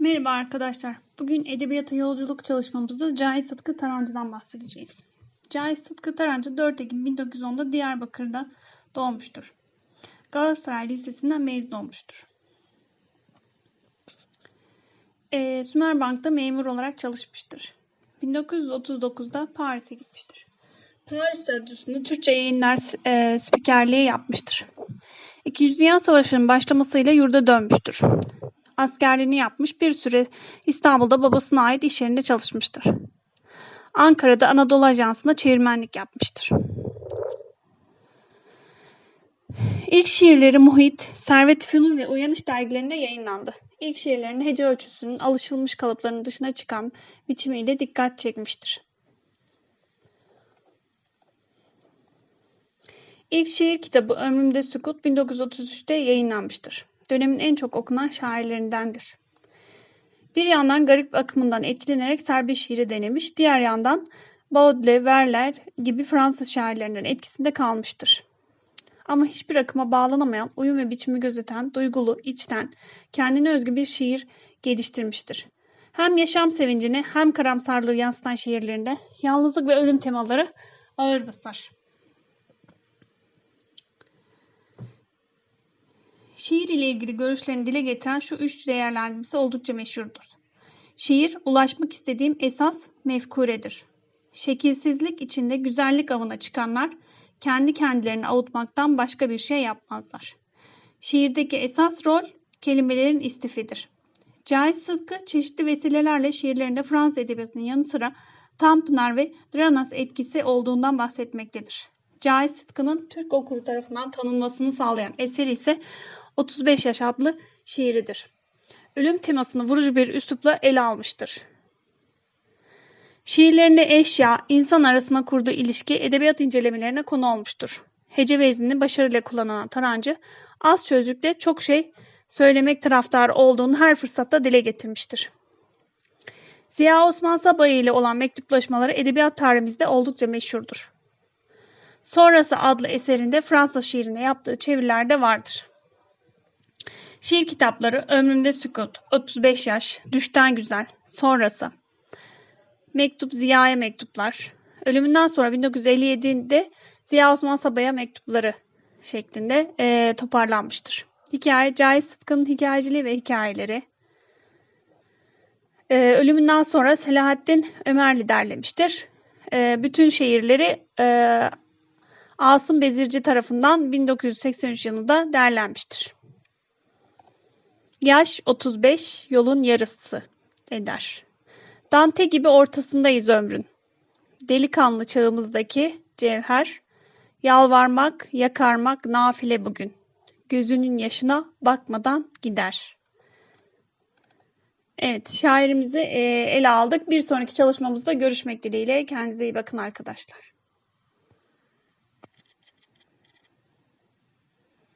Merhaba arkadaşlar. Bugün edebiyata yolculuk çalışmamızda Cahit Sıtkı Tarancı'dan bahsedeceğiz. Cahit Sıtkı Tarancı 4 Ekim 1910'da Diyarbakır'da doğmuştur. Galatasaray Lisesi'nden mezun olmuştur. Ee, Sümerbank'ta memur olarak çalışmıştır. 1939'da Paris'e gitmiştir. Paris Radyosu'nda Türkçe yayınlar e, spikerliği yapmıştır. İkinci Dünya Savaşı'nın başlamasıyla yurda dönmüştür askerliğini yapmış bir süre İstanbul'da babasına ait iş yerinde çalışmıştır. Ankara'da Anadolu Ajansı'nda çevirmenlik yapmıştır. İlk şiirleri Muhit, Servet Fünun ve Uyanış dergilerinde yayınlandı. İlk şiirlerinde hece ölçüsünün alışılmış kalıplarının dışına çıkan biçimiyle dikkat çekmiştir. İlk şiir kitabı Ömrümde Sükut 1933'te yayınlanmıştır dönemin en çok okunan şairlerindendir. Bir yandan garip akımından etkilenerek serbest şiiri denemiş, diğer yandan Baudelaire, Verlaine gibi Fransız şairlerinden etkisinde kalmıştır. Ama hiçbir akıma bağlanamayan, uyum ve biçimi gözeten, duygulu, içten, kendine özgü bir şiir geliştirmiştir. Hem yaşam sevincini hem karamsarlığı yansıtan şiirlerinde yalnızlık ve ölüm temaları ağır basar. Şiir ile ilgili görüşlerini dile getiren şu üç değerlendirmesi oldukça meşhurdur. Şiir, ulaşmak istediğim esas mefkuredir. Şekilsizlik içinde güzellik avına çıkanlar, kendi kendilerini avutmaktan başka bir şey yapmazlar. Şiirdeki esas rol, kelimelerin istifidir. Cahit Sıtkı çeşitli vesilelerle şiirlerinde Fransız edebiyatının yanı sıra Tanpınar ve Dranas etkisi olduğundan bahsetmektedir. Cahit Sıtkı'nın Türk okuru tarafından tanınmasını sağlayan eseri ise 35 Yaş adlı şiiridir. Ölüm temasını vurucu bir üslupla ele almıştır. Şiirlerinde eşya, insan arasında kurduğu ilişki edebiyat incelemelerine konu olmuştur. Hece veznini başarıyla kullanan Tarancı, az sözcükle çok şey söylemek taraftarı olduğunu her fırsatta dile getirmiştir. Ziya Osman Sabahi ile olan mektuplaşmaları edebiyat tarihimizde oldukça meşhurdur. Sonrası adlı eserinde Fransız şiirine yaptığı çeviriler de vardır. Şiir kitapları Ömrümde Sükut, 35 Yaş, Düşten Güzel, Sonrası, Mektup Ziya'ya Mektuplar, ölümünden sonra 1957'de Ziya Osman Sabah'a mektupları şeklinde e, toparlanmıştır. Hikaye Cahit Sıtkı'nın hikayeciliği ve hikayeleri. E, ölümünden sonra Selahattin Ömerli derlemiştir. E, bütün şehirleri e, Asım Bezirci tarafından 1983 yılında derlenmiştir. Yaş 35, yolun yarısı eder. Dante gibi ortasındayız ömrün. Delikanlı çağımızdaki cevher, yalvarmak, yakarmak nafile bugün. Gözünün yaşına bakmadan gider. Evet, şairimizi ele aldık. Bir sonraki çalışmamızda görüşmek dileğiyle. Kendinize iyi bakın arkadaşlar.